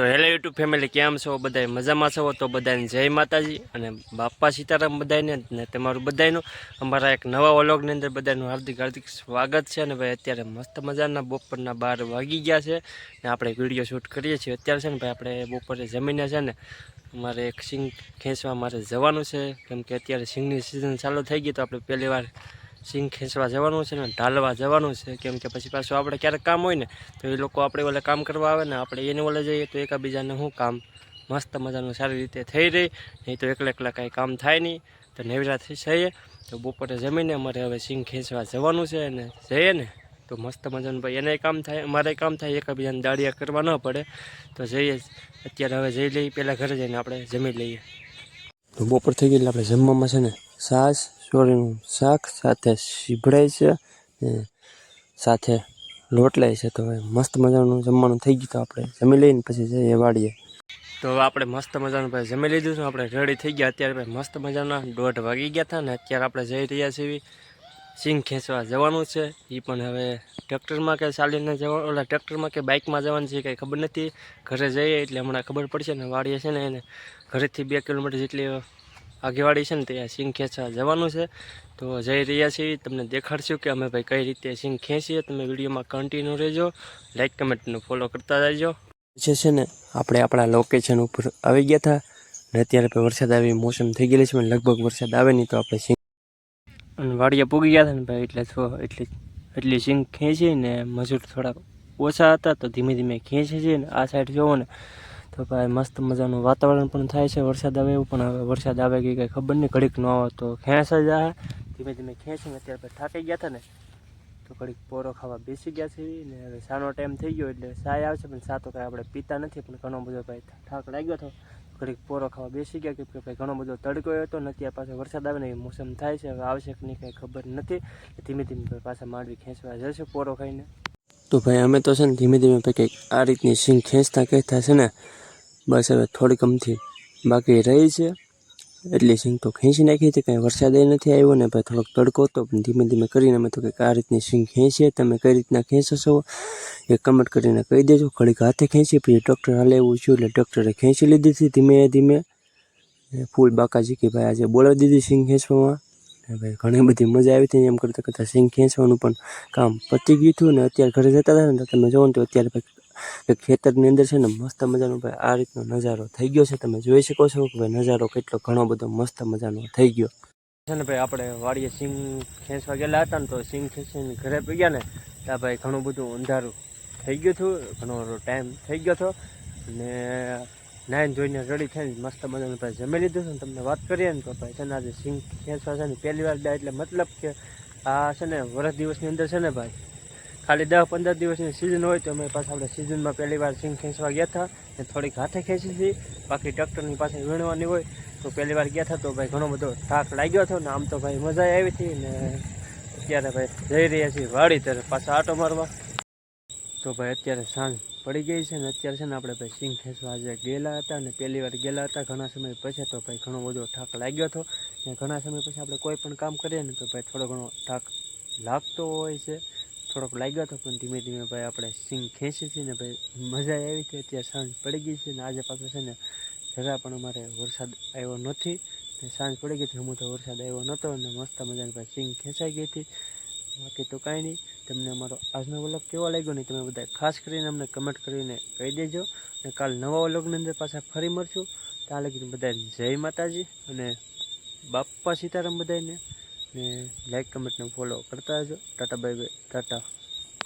તો hello YouTube family, કેમ છો? બધા મજામાં છો? તો બધાને જય માતાજી અને બાપા સીતારામ બધાને ને તમારું બધાનું અમારા એક નવા વલોગની અંદર બધાનું હાર્દિક હાર્દિક સ્વાગત છે અને ભાઈ અત્યારે મસ્ત મજાના બપોરના બાર વાગી ગયા છે ને આપણે વીડિયો શૂટ કરીએ છીએ. અત્યારે છે ને ભાઈ આપણે બપોરે જમીને છે ને અમારે એક સિંગ ખેંચવા મારે જવાનું છે. કેમ કે અત્યારે સિંગની સિઝન ચાલુ થઈ ગઈ તો આપણે પહેલી વાર સિંગ ખેંચવા જવાનું છે ને ઢાલવા જવાનું છે. કેમ કે પછી પાછું આપણે ક્યારેક કામ હોય ને તો એ લોકો આપણે ઓલે કામ કરવા આવે ને આપણે એને ઓલે જઈએ તો એકાબીજાને શું કામ? મસ્ત મજાનું સારી રીતે થઈ રહી. નહીં તો એકલા એકલા કાંઈ કામ થાય નહીં. તો નેવરા થઈ જઈએ તો બપોરે જમીને અમારે હવે સિંગ ખેંચવા જવાનું છે અને જઈએ ને તો મસ્ત મજાનું ભાઈ એને કામ થાય અમારે કામ થાય, એકાબીજાને દાડિયા કરવા ન પડે. તો જઈએ. અત્યારે હવે જઈ લઈએ, પહેલાં ઘરે જઈને આપણે જમી લઈએ. તો બપોર થઈ ગઈ આપણે જમવામાં છે ને છાશ ચોરીનું શાક, સાથે શીભડાય છે ને સાથે લોટલાય છે. તો મસ્ત મજાનું જમવાનું થઈ ગયું તો આપણે જમી લઈને પછી જઈએ વાડીએ. તો હવે આપણે મસ્ત મજાનું ભાઈ જમી લીધું છે. આપણે રેડી થઈ ગયા. અત્યારે ભાઈ મસ્ત મજાના દોઢ વાગી ગયા હતા ને અત્યારે આપણે જઈ રહ્યા છીએ સિંગ ખેંચવા જવાનું છે. એ પણ હવે ટ્રેક્ટરમાં કે ચાલીને જવા ઓલા ટ્રેક્ટરમાં કે બાઇકમાં જવાનું છે કંઈ ખબર નથી. ઘરે જઈએ એટલે હમણાં ખબર પડશે ને વાડીએ છે ને એને ઘરેથી બે કિલોમીટર જેટલી આગેવાડી છે ને ત્યાં સિંગ ખેંચવા જવાનું છે. તો જઈ રહ્યા છીએ, તમને દેખાડશું કે અમે ભાઈ કઈ રીતે સિંગ ખેંચીએ તમે વિડીયોમાં કન્ટિન્યુ રહેજો લાઇક કમેન્ટનું ફોલો કરતા રહેજો. જે છે ને, આપણે આપણા લોકેશન ઉપર આવી ગયા હતા ને અત્યારે પણ વરસાદ આવી, મોસમ થઈ ગયેલી છે લગભગ વરસાદ આવે નહીં તો આપણે સિંગ અને વાડિયા પૂગી ગયા હતા ને ભાઈ, એટલે એટલી એટલી સિંગ ખેંચી ને મજૂર થોડાક ઓછા હતા, તો ધીમે ધીમે ખેંચે છે ને આ સાઈડ જોવો ને. તો ભાઈ મસ્ત મજાનું વાતાવરણ પણ થાય છે. વરસાદ આવે એવું પણ હવે વરસાદ આવે કે કંઈ ખબર નહીં, ઘડીક ન આવે તો ખેંચ જ આવે. ધીમે ધીમે ખેંચીને અત્યારે ભાઈ થાકી ગયા હતા ને, તો ઘડીક પોરો ખાવા બેસી ગયા છે ને હવે સાનો ટાઈમ થઈ ગયો એટલે સાય આવશે, પણ સા તો કાંઈ આપણે પીતા નથી, પણ ઘણો બધો ભાઈ થાક લાગ્યો હતો. ઘડીક પોરો ખાવા બેસી ગયા કે ભાઈ ઘણો બધો તડકો હતો ને અત્યારે પાછો વરસાદ આવે ને એ મોસમ થાય છે. હવે આવશે કે નહીં કંઈ ખબર નથી. ધીમે ધીમે પાછા માંડવી ખેંચવા જશે પોરો ખાઈને. તો ભાઈ અમે તો છે ને ધીમે ધીમે ભાઈ કંઈક આ રીતની સિંગ ખેંચતા ખેંચતા છે ને બસ હવે થોડીક અમથી બાકી રહી છે. એટલી સિંગ તો ખેંચી નાખી હતી કંઈ વરસાદ એ નથી આવ્યો ને ભાઈ થોડોક તડકો હતો, પણ ધીમે ધીમે કરીને અમે તો કંઈક આ રીતની સિંગ ખેંચીએ, તમે કઈ રીતના ખેંચો છો? એ કમેન્ટ કરીને કહી દેજો, ઘડીક હાથે ખેંચી પછી ડૉક્ટર હાલે એવું છું એટલે ડૉક્ટરે ખેંચી લીધી હતી ધીમે ધીમે. ફૂલ બાકાજી કે ભાઈ આજે બોલાવી દીધી સિંગ ખેંચવામાં. ભાઈ ઘણી બધી મજા આવી હતી એમ કરતાં કરતાં સિંગ ખેંચવાનું પણ કામ પતી ગયું હતું ને અત્યારે ઘરે જતા હતા ને તમે જોવો ને તો અત્યારે ખેતરની અંદર છે ને મસ્ત મજાનો ભાઈ આ રીતનો નજારો થઈ ગયો છે. તમે જોઈ શકો છો કે ભાઈ નજારો કેટલો ઘણો બધો મસ્ત મજાનો થઈ ગયો. છે ને ભાઈ આપણે વાડીએ સિંગ ખેંચવા ગયેલા હતા ને તો સિંગ ખેંચીને ઘરે પી ગયા ને ત્યાં ભાઈ ઘણું બધું અંધારું થઈ ગયું હતું. ઘણો ટાઈમ થઈ ગયો હતો. અને નાઈન જોઈને રેડી થઈને મસ્ત મજાનું ભાઈ જમી લીધું છે ને તમને વાત કરીએ ને તો ભાઈ છે ને આજે સિંગ ખેંચવા છે ને પહેલી વાર એટલે મતલબ કે આ છે ને વર્ષ દિવસની અંદર છે ને ભાઈ ખાલી દસ પંદર દિવસની સિઝન હોય તો અમે પાછા આપણે સિઝનમાં પહેલી વાર સિંગ ખેંચવા ગયા હતા ને થોડીક હાથે ખેંચી હતી. બાકી ટ્રેક્ટરની પાસે વીણવાની હોય તો પહેલી વાર ગયા હતા તો ભાઈ ઘણો બધો થાક લાગ્યો હતો ને આમ તો ભાઈ મજા આવી હતી ને અત્યારે ભાઈ જઈ રહ્યા છીએ વાડી તરફ પાછા આટો મારવા. તો ભાઈ અત્યારે સાંજ પડી ગઈ છે ને અત્યારે છે ને આપણે ભાઈ સિંગ ખેંચવા આજે ગયેલા હતા ને પહેલી વાર ગયેલા હતા ઘણા સમય પછી તો ભાઈ ઘણો બધો થાક લાગ્યો હતો. ને ઘણા સમય પછી આપણે કોઈ પણ કામ કરીએ ને તો ભાઈ થોડો ઘણો થાક લાગતો હોય છે. થોડોક લાગ્યો હતો પણ ધીમે ધીમે ભાઈ આપણે સિંગ ખેંચી છે ને ભાઈ, મજા આવી હતી અત્યારે સાંજ પડી ગઈ છે ને આજે પાછો છે ને, જરા પણ અમારે વરસાદ આવ્યો નથી. ને સાંજ પડી ગઈ હતી હું તો વરસાદ આવ્યો નહોતો અને મસ્ત મજાની ભાઈ સિંગ ખેંચાઈ ગઈ હતી. બાકી તો કાંઈ નહીં, તમને અમારો આજનો વ્લોગ કેવો લાગ્યો નહીં તમે બધા ખાસ કરીને અમને કમેન્ટ કરીને કહી દેજો. અને કાલ નવા વ્લોગની અંદર પાછા ફરી મળશું. ત્યાં લગી બધા જય માતાજી અને બાપ્પા સીતારામ બધાને ને લાઈક કમેન્ટને ફોલો કરતા રહેજો. Tata bye bye tata.